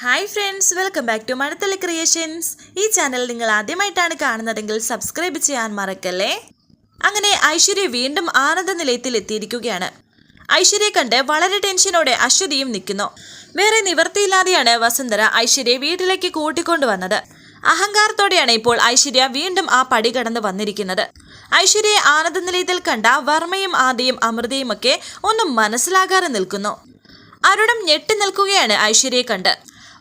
Hi friends welcome back to Manathala creations ഈ channel നിങ്ങൾ ആദ്യമായിട്ടാണ് കാണുന്നതെങ്കിൽ സബ്സ്ക്രൈബ് ചെയ്യാൻ മറക്കല്ലേ? അങ്ങനെ ഐശ്വര്യ വീണ്ടും ആനന്ദ നിലയത്തിൽ എത്തിയിരിക്കുകയാണ്. ഐശ്വര്യയെ കണ്ട് വളരെ ടെൻഷനോടെ അശ്വതിയും നിൽക്കുന്നു. വേറെ നിവർത്തിയില്ലാതെയാണ് വസുന്ധര ഐശ്വര്യയെ വീട്ടിലേക്ക് കൂട്ടിക്കൊണ്ടുവന്നത്. അഹങ്കാരത്തോടെയാണ് ഇപ്പോൾ ഐശ്വര്യ വീണ്ടും ആ പടി കടന്ന് വന്നിരിക്കുന്നത്. ഐശ്വര്യയെ ആനന്ദ നിലയത്തിൽ കണ്ട വർമ്മയും ആദിയും അമൃതയും ഒക്കെ ഒന്നും മനസ്സിലാകാതെ നിൽക്കുന്നു. അരുണം ഞെട്ടി നിൽക്കുകയാണ് ഐശ്വര്യയെ കണ്ട്.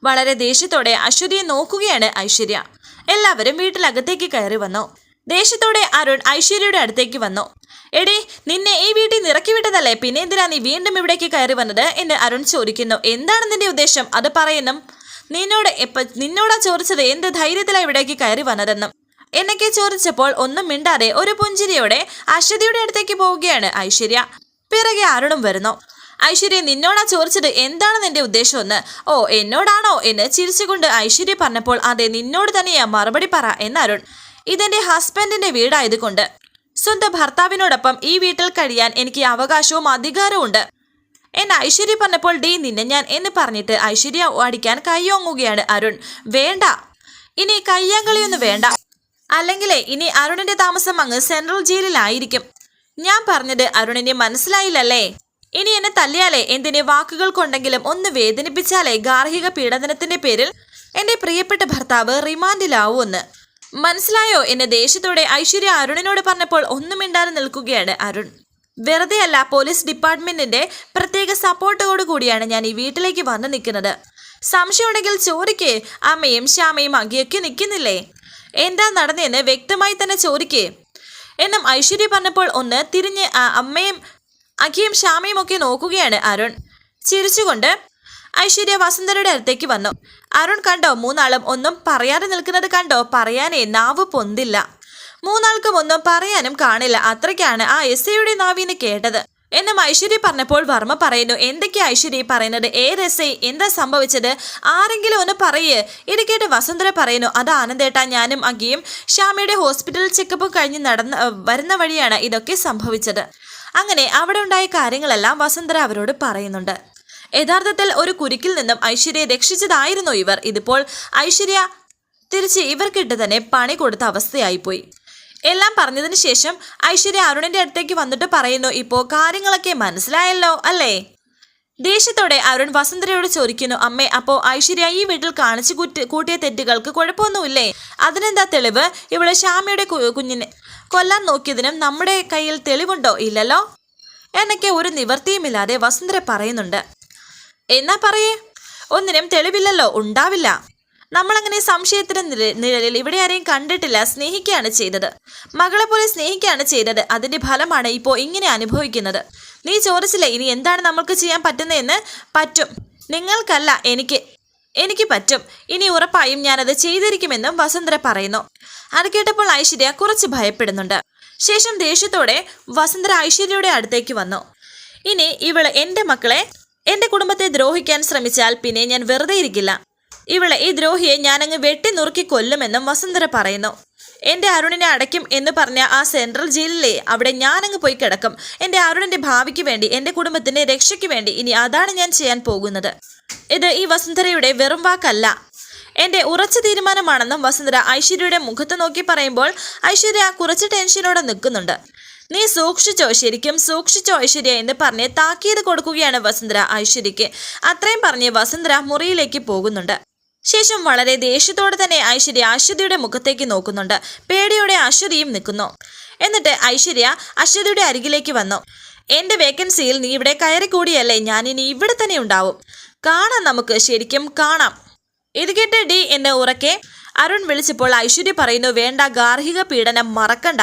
വളരെ ദേഷ്യത്തോടെ അശ്വതിയെ നോക്കുകയാണ് ഐശ്വര്യ. എല്ലാവരും വീട്ടിലകത്തേക്ക് കയറി വന്നു. ദേഷ്യത്തോടെ അരുൺ ഐശ്വര്യയുടെ അടുത്തേക്ക് വന്നു. എടി നിന്നെ ഈ വീട്ടിൽ നിറക്കി വിട്ടതല്ലേ? പിന്നെ എന്തിനാ നീ വീണ്ടും ഇവിടേക്ക് കയറി വന്നത്? എന്ന് അരുൺ ചോദിക്കുന്നു. എന്താണ് നിന്റെ ഉദ്ദേശം? അത് പറയുന്നു. നിന്നോട് എപ്പ നിന്നോടാ ചോദിച്ചത് എന്ത് ധൈര്യത്തിലാണ് ഇവിടേക്ക് കയറി വന്നതെന്നും. എന്നൊക്കെ ചോദിച്ചപ്പോൾ ഒന്നും മിണ്ടാതെ ഒരു പുഞ്ചിരിയോടെ അശ്വതിയുടെ അടുത്തേക്ക് പോവുകയാണ് ഐശ്വര്യ. പിറകെ അരുണും വരുന്നു. ഐശ്വര്യ നിന്നോടാ ചോദിച്ചത് എന്താണ് നിന്റെ ഉദ്ദേശമെന്ന്? ഓ എന്നോടാണോ എന്ന് ചിരിച്ചുകൊണ്ട് ഐശ്വര്യ പറഞ്ഞപ്പോൾ അതെ നിന്നോട് തന്നെയാ മറുപടി പറ എന്ന് അരുൺ ഇതെന്റെ ഹസ്ബൻഡിന്റെ വീടായതുകൊണ്ട്. സ്വന്തം ഭർത്താവിനോടൊപ്പം ഈ വീട്ടിൽ കഴിയാൻ എനിക്ക് അവകാശവും അധികാരവും ഉണ്ട്. എന്നെ ഐശ്വര്യ പറഞ്ഞപ്പോൾ ഡീ നിന്നെ ഞാൻ എന്ന് പറഞ്ഞിട്ട് ഐശ്വര്യ അടിക്കാൻ കൈയോങ്ങുകയാണ് അരുൺ. വേണ്ട. ഇനി കയ്യാങ്കളിയൊന്നും വേണ്ട. അല്ലെങ്കിലേ ഇനി അരുണിന്റെ താമസം അങ്ങ് സെൻട്രൽ ജയിലിലായിരിക്കും. ഞാൻ പറഞ്ഞത് അരുണിനെ മനസ്സിലായില്ലല്ലേ? ഇനി എന്നെ തല്ലിയാലേ? എന്തിനെ? വാക്കുകൾ കൊണ്ടെങ്കിലും ഒന്ന് വേദനിപ്പിച്ചാലേ? ഗാർഹിക പീഡനത്തിന്റെ പേരിൽ എന്റെ പ്രിയപ്പെട്ട ഭർത്താവ് റിമാൻഡിലാവൂന്ന് മനസ്സിലായോ? എന്നെ ദേഷ്യത്തോടെ ഐശ്വര്യ അരുണിനോട് പറഞ്ഞപ്പോൾ ഒന്നും മിണ്ടാതെ നിൽക്കുകയാണ് അരുൺ. വെറുതെ അല്ല പോലീസ് ഡിപ്പാർട്ട്മെന്റിന്റെ പ്രത്യേക സപ്പോർട്ടോടു കൂടിയാണ് ഞാൻ ഈ വീട്ടിലേക്ക് വന്നു നിൽക്കുന്നത്. സംശയമുണ്ടെങ്കിൽ ചോദിക്കേ. അമ്മയും ശ്യാമയും അങ്കിയൊക്കെ നിൽക്കുന്നില്ലേ? എന്താ നടന്നതെന്ന് വ്യക്തമായി തന്നെ ചോദിക്കേ. എന്നും ഐശ്വര്യ പറഞ്ഞപ്പോൾ ഒന്ന് തിരിഞ്ഞ് ആ അമ്മയും അഖിയും ശ്യാമയും ഒക്കെ നോക്കുകയാണ് അരുൺ. ചിരിച്ചുകൊണ്ട് ഐശ്വര്യ വസുന്ധരയുടെ അടുത്തേക്ക് വന്നു. അരുൺ കണ്ടോ മൂന്നാളും ഒന്നും പറയാതെ നിൽക്കുന്നത് കണ്ടോ? പറയാനേ നാവ് പൊന്തില്ല. മൂന്നാൾക്കും ഒന്നും പറയാനും കാണില്ല. അത്രയ്ക്കാണ് ആ എസ് ഐയുടെ നാവിന് കേട്ടത്. എന്നും ഐശ്വര്യ പറഞ്ഞപ്പോൾ വർമ്മ പറയുന്നു എന്തൊക്കെയാ ഐശ്വര്യ പറയുന്നത്? ഏത് എസ് ഐ എന്താ സംഭവിച്ചത്? ആരെങ്കിലും ഒന്ന് പറയേ. ഇത് കേട്ട് വസുന്ധര പറയുന്നു അത് ആനന്ദേട്ട ഞാനും അഗിയും ശ്യാമയുടെ ഹോസ്പിറ്റൽ ചെക്കപ്പ് കഴിഞ്ഞ് നടന്ന വരുന്ന വഴിയാണ് ഇതൊക്കെ സംഭവിച്ചത്. അങ്ങനെ അവിടെ ഉണ്ടായ കാര്യങ്ങളെല്ലാം വസുന്ധര അവരോട് പറയുന്നുണ്ട്. യഥാർത്ഥത്തിൽ ഒരു കുരുക്കിൽ നിന്നും ഐശ്വര്യയെ രക്ഷിച്ചതായിരുന്നു ഇവർ. ഇതിപ്പോൾ ഐശ്വര്യ തിരിച്ച് ഇവർക്കിട്ട് തന്നെ പണി കൊടുത്ത അവസ്ഥയായിപ്പോയി. എല്ലാം പറഞ്ഞതിന് ശേഷം ഐശ്വര്യ അരുണിന്റെ അടുത്തേക്ക് വന്നിട്ട് പറയുന്നു ഇപ്പോൾ കാര്യങ്ങളൊക്കെ മനസ്സിലായല്ലോ അല്ലേ? ദേഷ്യത്തോടെ അരുൺ വസുന്ധരയോട് ചോദിക്കുന്നു അമ്മേ അപ്പോ ഐശ്വര്യ ഈ വീട്ടിൽ കാണിച്ചു കൂട്ടി കൂട്ടിയ തെറ്റുകൾക്ക് കുഴപ്പമൊന്നുമില്ലേ? അതിനെന്താ തെളിവ്? ഇവിടെ ശ്യാമയുടെ കുഞ്ഞിനെ കൊല്ലാൻ നോക്കിയതിനും നമ്മുടെ കയ്യിൽ തെളിവുണ്ടോ ഇല്ലല്ലോ? എന്നൊക്കെ ഒരു നിവർത്തിയുമില്ലാതെ വസുന്ധര പറയുന്നുണ്ട്. എന്നാ പറയേ? ഒന്നിനും തെളിവില്ലല്ലോ ഉണ്ടാവില്ല. നമ്മളങ്ങനെ സംശയത്തിന് നിഴ- നിഴലിൽ ഇവിടെ ആരെയും കണ്ടിട്ടില്ല സ്നേഹിക്കുകയാണ് ചെയ്തത്. മകളെ പോലെ സ്നേഹിക്കുകയാണ് ചെയ്തത്. അതിന്റെ ഫലമാണ് ഇപ്പോൾ ഇങ്ങനെ അനുഭവിക്കുന്നത്. നീ ചോദിച്ചില്ലേ ഇനി എന്താണ് നമ്മൾക്ക് ചെയ്യാൻ പറ്റുന്നതെന്ന്? പറ്റും. നിങ്ങൾക്കല്ല എനിക്ക് എനിക്ക് പറ്റും. ഇനി ഉറപ്പായും ഞാനത് ചെയ്തിരിക്കുമെന്നും വസുന്ധര പറയുന്നു. അത് കേട്ടപ്പോൾ ഐശ്വര്യ കുറച്ച് ഭയപ്പെടുന്നുണ്ട്. ശേഷം ദേഷ്യത്തോടെ വസുന്ധര ഐശ്വര്യയുടെ അടുത്തേക്ക് വന്നു. ഇനി ഇവൾ എന്റെ മക്കളെ എന്റെ കുടുംബത്തെ ദ്രോഹിക്കാൻ ശ്രമിച്ചാൽ പിന്നെ ഞാൻ വെറുതെ ഇരിക്കില്ല. ഇവളെ ഈ ദ്രോഹിയെ ഞാനങ്ങ് വെട്ടി നുറുക്കി കൊല്ലുമെന്നും വസുന്ധര പറയുന്നു. എന്റെ അരുണിനെ അടയ്ക്കും എന്ന് പറഞ്ഞ ആ സെൻട്രൽ ജയിലിലെ അവിടെ ഞാനങ്ങ് പോയി കിടക്കും. എന്റെ അരുണിന്റെ ഭാവിക്ക് വേണ്ടി എന്റെ കുടുംബത്തിന്റെ രക്ഷയ്ക്ക് വേണ്ടി ഇനി അതാണ് ഞാൻ ചെയ്യാൻ പോകുന്നത്. ഇത് ഈ വസുന്ധരയുടെ വെറും വാക്കല്ല. എന്റെ ഉറച്ച തീരുമാനമാണെന്നും വസുന്ധര ഐശ്വര്യയുടെ മുഖത്ത് നോക്കി പറയുമ്പോൾ ഐശ്വര്യ കുറച്ച് ടെൻഷനോടെ നിൽക്കുന്നുണ്ട്. നീ സൂക്ഷിച്ചോ ശരിക്കും സൂക്ഷിച്ചോ ഐശ്വര്യ എന്ന് പറഞ്ഞ് താക്കീത് കൊടുക്കുകയാണ് വസുന്ധര ഐശ്വര്യയ്ക്ക്. അത്രയും പറഞ്ഞ് വസുന്ധര മുറിയിലേക്ക് പോകുന്നുണ്ട്. ശേഷം വളരെ ദേഷ്യത്തോടെ തന്നെ ഐശ്വര്യ അശ്വതിയുടെ മുഖത്തേക്ക് നോക്കുന്നുണ്ട്. പേടിയോടെ അശ്വതിയും നിൽക്കുന്നു. എന്നിട്ട് ഐശ്വര്യ അശ്വതിയുടെ അരികിലേക്ക് വന്നു. എന്റെ വേക്കൻസിയിൽ നീ ഇവിടെ കയറിക്കൂടിയല്ലേ? ഞാൻ ഇനി ഇവിടെ തന്നെ ഉണ്ടാവും. കാണാം നമുക്ക് ശരിക്കും കാണാം. ഇത് കേട്ട് ഡി എന്നെ ഉറക്കെ അരുൺ വിളിച്ചപ്പോൾ ഐശ്വര്യ പറയുന്നു വേണ്ട ഗാർഹിക പീഡനം മറക്കണ്ട.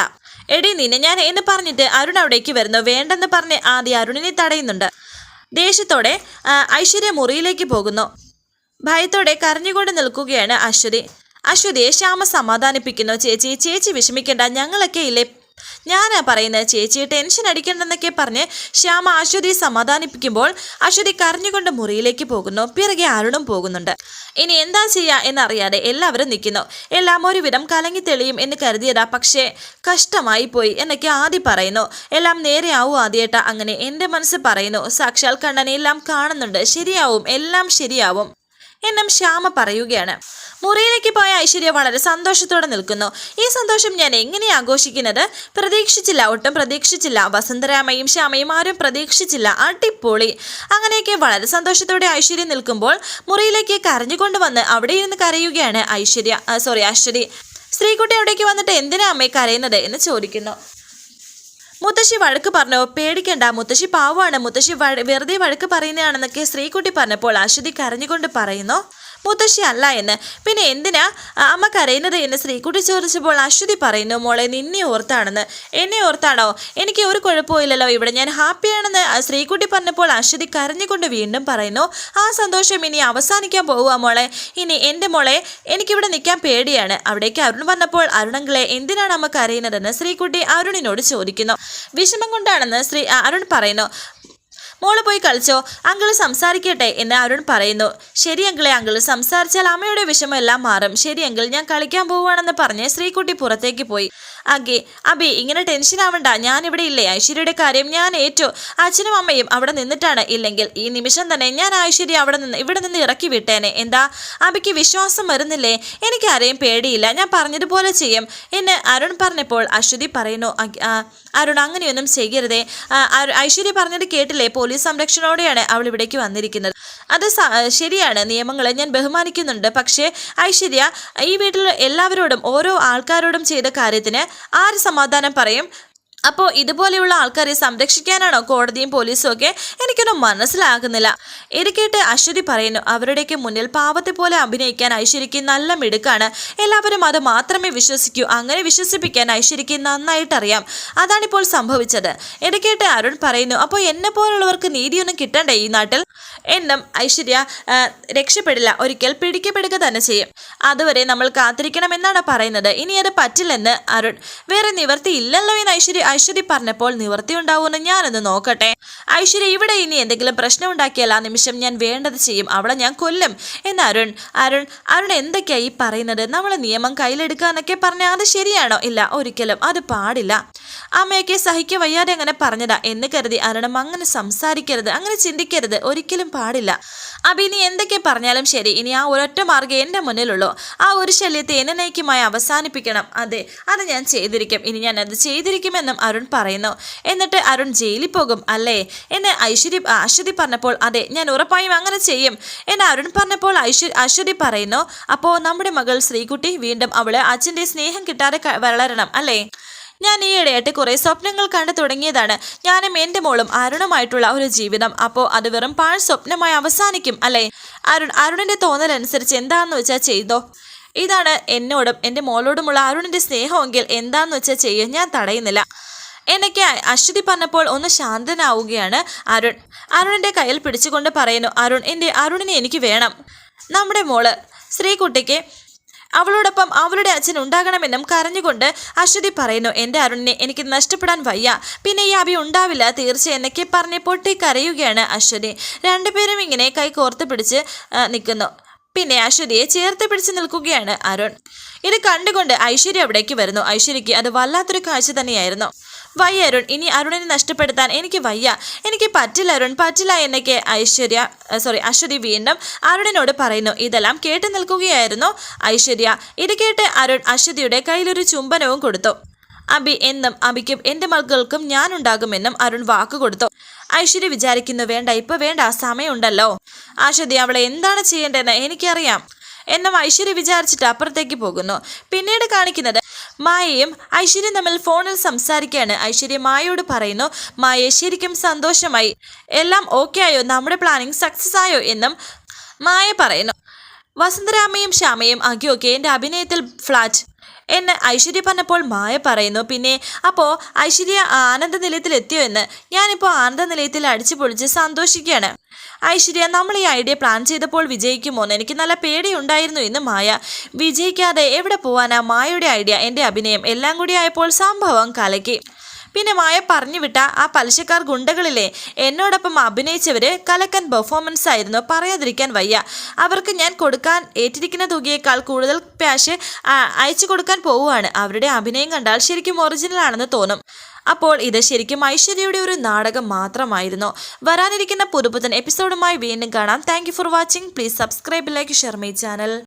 എടി നിന്നെ ഞാൻ എന്ന് പറഞ്ഞിട്ട് അരുൺ അവിടേക്ക് വരുന്നു. വേണ്ടെന്ന് പറഞ്ഞ് ആദ്യ അരുണിനെ തടയുന്നുണ്ട്. ദേഷ്യത്തോടെ ഐശ്വര്യ മുറിയിലേക്ക് പോകുന്നു. ഭയത്തോടെ കരഞ്ഞുകൊണ്ട് നിൽക്കുകയാണ് അശ്വതി. അശ്വതിയെ ശ്യാമ സമാധാനിപ്പിക്കുന്നു. ചേച്ചി ചേച്ചി വിഷമിക്കേണ്ട. ഞങ്ങളൊക്കെ ഇല്ലേ ഞാനാ പറയുന്നത് ചേച്ചി ടെൻഷൻ അടിക്കണ്ടെന്നൊക്കെ പറഞ്ഞ് ശ്യാമ അശ്വതി സമാധാനിപ്പിക്കുമ്പോൾ അശ്വതി കരഞ്ഞുകൊണ്ട് മുറിയിലേക്ക് പോകുന്നു. പിറകെ അരുണും പോകുന്നുണ്ട്. ഇനി എന്താ ചെയ്യുക എന്നറിയാതെ എല്ലാവരും നിൽക്കുന്നു. എല്ലാം ഒരുവിധം കലങ്ങി തെളിയും എന്ന് കരുതിയതാ. പക്ഷേ കഷ്ടമായി പോയി എന്നൊക്കെ ആദ്യം പറയുന്നു. എല്ലാം നേരെയാവും ആദ്യേട്ട. അങ്ങനെ എന്റെ മനസ്സ് പറയുന്നു സാക്ഷാൽ കണ്ണനെ എല്ലാം കാണുന്നുണ്ട്. ശരിയാവും എല്ലാം ശരിയാവും. എന്നും ശ്യാമ പറയുകയാണ്. മുറിയിലേക്ക് പോയ ഐശ്വര്യ വളരെ സന്തോഷത്തോടെ നിൽക്കുന്നു. ഈ സന്തോഷം ഞാൻ എങ്ങനെ ആഘോഷിക്കുന്നത്? പ്രതീക്ഷിച്ചില്ല. ഒട്ടും പ്രതീക്ഷിച്ചില്ല. വസന്തരാമയും ശ്യാമയും ആരും പ്രതീക്ഷിച്ചില്ല. അടിപൊളി. അങ്ങനെയൊക്കെ വളരെ സന്തോഷത്തോടെ ഐശ്വര്യ നിൽക്കുമ്പോൾ മുറിയിലേക്ക് കരഞ്ഞുകൊണ്ട് വന്ന് അവിടെ ഇരുന്ന് കരയുകയാണ് ഐശ്വര്യ. സോറി അശ്വതി. സ്ത്രീകുട്ടി അവിടേക്ക് വന്നിട്ട് എന്തിനാ അമ്മയെ കരയുന്നത് എന്ന് ചോദിക്കുന്നു. മുത്തശ്ശി വഴക്ക് പറഞ്ഞു. പേടിക്കണ്ട. മുത്തശ്ശി പാവാണ് മുത്തശ്ശി വെറുതെ വഴക്ക് പറയുന്നതാണെന്നൊക്കെ സ്ത്രീകുട്ടി പറഞ്ഞപ്പോൾ അശ്വതി കരഞ്ഞുകൊണ്ട് പറയുന്നു. മുത്തശ്ശി അല്ല എന്ന് പിന്നെ എന്തിനാ അമ്മ കരയുന്നത് എന്ന് ശ്രീകുട്ടി ചോദിച്ചപ്പോൾ അശ്വതി പറയുന്നു മോളെ നിന്നെ ഓർത്താണെന്ന്. എന്നെ ഓർത്താണോ? എനിക്ക് ഒരു കുഴപ്പമില്ലല്ലോ ഇവിടെ ഞാൻ ഹാപ്പിയാണെന്ന് ശ്രീകുട്ടി പറഞ്ഞപ്പോൾ അശ്വതി കരഞ്ഞുകൊണ്ട് വീണ്ടും പറയുന്നു ആ സന്തോഷം ഇനി അവസാനിക്കാൻ പോവുക മോളെ. ഇനി എന്റെ മോളെ എനിക്കിവിടെ നിൽക്കാൻ പേടിയാണ്. അവിടേക്ക് അരുൺ വന്നപ്പോൾ അരുണങ്ങളെ എന്തിനാണ് അമ്മ കരയുന്നതെന്ന് ശ്രീകുട്ടി അരുണിനോട് ചോദിക്കുന്നു. വിഷമം കൊണ്ടാണെന്ന് ശ്രീ അരുൺ പറയുന്നു മോൾ പോയി കളിച്ചോ. അങ്കിൾ സംസാരിക്കട്ടെ എന്ന് അരുൺ പറയുന്നു. ശരി അങ്കിളെ അങ്കിൾ സംസാരിച്ചാൽ അമ്മയുടെ വിഷമം എല്ലാം മാറും. ശരി അങ്കിൾ ഞാൻ കളിക്കാൻ പോവുകയാണെന്ന് പറഞ്ഞ് ശ്രീകുട്ടി പുറത്തേക്ക് പോയി. അഗെ അബി ഇങ്ങനെ ടെൻഷൻ ആവണ്ട. ഞാൻ ഇവിടെ ഇല്ലേ. ഐശ്വര്യയുടെ കാര്യം ഞാൻ ഏറ്റു. അച്ഛനും അമ്മയും അവിടെ നിന്നിട്ടാണ്. ഇല്ലെങ്കിൽ ഈ നിമിഷം തന്നെ ഞാൻ ഐശ്വര്യ അവിടെ നിന്ന് ഇവിടെ നിന്ന് ഇറക്കി വിട്ടേനെ. എന്താ? അബിക്ക് വിശ്വാസം വരുന്നില്ലേ? എനിക്കാരെയും പേടിയില്ല. ഞാൻ പറഞ്ഞതുപോലെ ചെയ്യും. എന്ന് അരുൺ പറഞ്ഞപ്പോൾ അശ്വതി പറയുന്നു അരുൺ അങ്ങനെയൊന്നും ചെയ്യരുതേ. ഐശ്വര്യ പറഞ്ഞത് കേട്ടില്ലേ? പോലീസ് സംരക്ഷണോടെയാണ് അവൾ ഇവിടേക്ക് വന്നിരിക്കുന്നത്. അത് ശരിയാണ്. നിയമങ്ങളെ ഞാൻ ബഹുമാനിക്കുന്നുണ്ട്. പക്ഷേ ഐശ്വര്യ ഈ വീട്ടിലുള്ള എല്ലാവരോടും ഓരോ ആൾക്കാരോടും ചെയ്ത കാര്യത്തിന് ആര് സമാധാനം പറയും? അപ്പോൾ ഇതുപോലെയുള്ള ആൾക്കാരെ സംരക്ഷിക്കാനാണോ കോടതിയും പോലീസും ഒക്കെ എനിക്കൊന്നും മനസ്സിലാകുന്നില്ല. ഇത് കേട്ട് അശ്വതി പറയുന്നു അവരുടെയൊക്കെ മുന്നിൽ പാവത്തെ പോലെ അഭിനയിക്കാൻ ഐശ്വര്യയ്ക്ക് നല്ല മിടുക്കാണ്. എല്ലാവരും അത് മാത്രമേ വിശ്വസിക്കൂ. അങ്ങനെ വിശ്വസിപ്പിക്കാൻ ഐശ്വര്യയ്ക്ക് നന്നായിട്ടറിയാം. അതാണിപ്പോൾ സംഭവിച്ചത്. ഇത് കേട്ട് അരുൺ പറയുന്നു അപ്പോൾ എന്നെ പോലുള്ളവർക്ക് നീതിയൊന്നും കിട്ടണ്ടേ ഈ നാട്ടിൽ? എന്നും ഐശ്വര്യ രക്ഷപ്പെടില്ല. ഒരിക്കൽ പിടിക്കപ്പെടുക തന്നെ ചെയ്യും. അതുവരെ നമ്മൾ കാത്തിരിക്കണമെന്നാണ് പറയുന്നത്. ഇനി അത് പറ്റില്ലെന്ന് അരുൺ. വേറെ നിവർത്തി ഇല്ലല്ലോ എന്ന് ഐശ്വര്യ ഐശ്വര്യ പറഞ്ഞപ്പോൾ നിവർത്തി ഉണ്ടാവുമെന്ന് ഞാനൊന്ന് നോക്കട്ടെ. ഐശ്വര്യ ഇവിടെ ഇനി എന്തെങ്കിലും പ്രശ്നം ഉണ്ടാക്കിയാൽ ആ നിമിഷം ഞാൻ വേണ്ടത് ചെയ്യും. അവളെ ഞാൻ കൊല്ലും. എന്ന് അരുൺ അരുൺ അരുൺ എന്തൊക്കെയാ ഈ പറയുന്നത്? നമ്മൾ നിയമം കയ്യിലെടുക്കാന്നൊക്കെ പറഞ്ഞാൽ അത് ശരിയാണോ? ഇല്ല ഒരിക്കലും. അത് പാടില്ല. അമ്മയൊക്കെ സഹിക്ക വയ്യാതെ അങ്ങനെ പറഞ്ഞതാ. എന്ന് കരുതി അരുണം അങ്ങനെ സംസാരിക്കരുത് അങ്ങനെ ചിന്തിക്കരുത്. ഒരിക്കലും പാടില്ല. അപ്പൊ ഇനി എന്തൊക്കെ പറഞ്ഞാലും ശരി. ഇനി ആ ഒരൊറ്റ മാർഗം എന്റെ മുന്നിലുള്ളൂ. ആ ഒരു ശല്യത്തെ എന്നേക്കുമായി അവസാനിപ്പിക്കണം. അതെ അത് ഞാൻ ചെയ്തിരിക്കും. ഇനി ഞാൻ അത് ചെയ്തിരിക്കുമെന്നും അരുൺ പറയുന്നു. എന്നിട്ട് അരുൺ ജയിലിൽ പോകും അല്ലേ? എന്നെ ഐശ്വര്യ അശ്വതി പറഞ്ഞപ്പോൾ അതെ ഞാൻ ഉറപ്പായും അങ്ങനെ ചെയ്യും. എന്ന് അരുൺ പറഞ്ഞപ്പോൾ ഐശ്വര്യ അശ്വതി പറയുന്നു അപ്പോൾ നമ്മുടെ മകൾ ശ്രീകുട്ടി വീണ്ടും അവൾ അച്ഛന്റെ സ്നേഹം കിട്ടാതെ വളരണം അല്ലേ? ഞാൻ ഈ ഈയിടെയായിട്ട് കുറേ സ്വപ്നങ്ങൾ കണ്ടു തുടങ്ങിയതാണ്. ഞാനും എന്റെ മോളും അരുണുമായിട്ടുള്ള ഒരു ജീവിതം. അപ്പോൾ അത് വെറും പാഴ് സ്വപ്നമായി അവസാനിക്കും അല്ലേ? അരുൺ അരുണിന്റെ തോന്നലനുസരിച്ച് എന്താണെന്ന് വെച്ചാൽ ചെയ്തോ? ഇതാണ് എന്നോടും എന്റെ മോളോടുമുള്ള അരുണിന്റെ സ്നേഹമെങ്കിൽ എന്താണെന്ന് വെച്ചാൽ ചെയ്യും. ഞാൻ തടയുന്നില്ല. എന്നൊക്കെ അശ്വതി പറഞ്ഞപ്പോൾ ഒന്ന് ശാന്തനാവുകയാണ് അരുൺ. അരുണിന്റെ കയ്യിൽ പിടിച്ചുകൊണ്ട് പറയുന്നു അരുൺ എന്റെ അരുണിനെ എനിക്ക് വേണം. നമ്മുടെ മോൾ ശ്രീകുട്ടിക്ക് അവളോടൊപ്പം അവളുടെ അച്ഛൻ ഉണ്ടാകണമെന്നും കരഞ്ഞുകൊണ്ട് അശ്വതി പറയുന്നു എന്റെ അരുണിനെ എനിക്ക് നഷ്ടപ്പെടാൻ വയ്യ. പിന്നെ ഈ അഭി ഉണ്ടാവില്ല. തീർച്ച എന്നൊക്കെ പറഞ്ഞ് പൊട്ടി കരയുകയാണ് അശ്വതി. രണ്ടുപേരും ഇങ്ങനെ കൈ കോർത്ത് പിടിച്ച് നിൽക്കുന്നു. പിന്നെ അശ്വതിയെ ചേർത്ത് പിടിച്ച് നിൽക്കുകയാണ് അരുൺ. ഇത് കണ്ടുകൊണ്ട് ഐശ്വര്യ അവിടേക്ക് വരുന്നു. ഐശ്വര്യയ്ക്ക് അത് വല്ലാത്തൊരു കാഴ്ച തന്നെയായിരുന്നു. വയ്യ അരുൺ. ഇനി അരുണിനെ നഷ്ടപ്പെടുത്താൻ എനിക്ക് വയ്യ. എനിക്ക് പറ്റില്ല അരുൺ. പറ്റില്ല എന്നൊക്കെ ഐശ്വര്യ സോറി അശ്വതി വീണ്ടും അരുണിനോട് പറയുന്നു. ഇതെല്ലാം കേട്ട് നിൽക്കുകയായിരുന്നു ഐശ്വര്യ. ഇത് കേട്ട് അരുൺ അശ്വതിയുടെ കയ്യിലൊരു ചുംബനവും കൊടുത്തു. അബി എന്നും അബിക്കും എന്റെ മക്കൾക്കും ഞാനുണ്ടാകുമെന്നും അരുൺ വാക്ക് കൊടുത്തു. ഐശ്വര്യ വിചാരിക്കുന്നു വേണ്ട ഇപ്പൊ വേണ്ട സമയമുണ്ടല്ലോ അശ്വതി അവളെ എന്താണ് ചെയ്യേണ്ടതെന്ന് എനിക്കറിയാം എന്നും ഐശ്വര്യ വിചാരിച്ചിട്ട് അപ്പുറത്തേക്ക് പോകുന്നു. പിന്നീട് കാണിക്കുന്നത് മായയും ഐശ്വര്യം തമ്മിൽ ഫോണിൽ സംസാരിക്കുകയാണ്. ഐശ്വര്യ മായയോട് പറയുന്നു മായ ശരിക്കും സന്തോഷമായി. എല്ലാം ഓക്കെ ആയോ? നമ്മുടെ പ്ലാനിങ് സക്സസ് ആയോ? എന്നും മായ പറയുന്നു. വസന്തരാമയും ശ്യാമയും അഖിയൊക്കെ എന്റെ അഭിനയത്തിൽ ഫ്ലാറ്റ് എന്ന് ഐശ്വര്യ പറഞ്ഞപ്പോൾ മായ പറയുന്നു. പിന്നെ അപ്പോൾ ഐശ്വര്യ ആനന്ദ നിലയത്തിൽ എത്തിയോ എന്ന്? ഞാനിപ്പോൾ ആനന്ദ നിലയത്തിൽ അടിച്ചു പൊളിച്ച് സന്തോഷിക്കുകയാണ്. ഐശ്വര്യ നമ്മൾ ഈ ഐഡിയ പ്ലാൻ ചെയ്തപ്പോൾ വിജയിക്കുമോ എന്ന് എനിക്ക് നല്ല പേടിയുണ്ടായിരുന്നു എന്ന് മായ. വിജയിക്കാതെ എവിടെ പോവാനാ? മായയുടെ ഐഡിയ എന്റെ അഭിനയം എല്ലാം കൂടി ആയപ്പോൾ സംഭവം കലക്കി. പിന്നെ മായ പറഞ്ഞു വിട്ട ആ പലിശക്കാർ ഗുണ്ടകളിലെ എന്നോടൊപ്പം അഭിനയിച്ചവര് കലക്കൻ പെർഫോമൻസ് ആയിരുന്നു. പറയാതിരിക്കാൻ വയ്യ. അവർക്ക് ഞാൻ കൊടുക്കാൻ ഏറ്റിരിക്കുന്ന തുകയേക്കാൾ കൂടുതൽ ക്യാഷ് അയച്ചു കൊടുക്കാൻ പോവുകയാണ്. അവരുടെ അഭിനയം കണ്ടാൽ ശരിക്കും ഒറിജിനൽ ആണെന്ന് തോന്നും. അപ്പോൾ ഇത് ശരിക്കും ഐശ്വര്യയുടെ ഒരു നാടകം മാത്രമായിരുന്നു. വരാനിരിക്കുന്ന പുതുപുത്തൻ എപ്പിസോഡുമായി വീണ്ടും കാണാം. Thank for watching please subscribe like share channel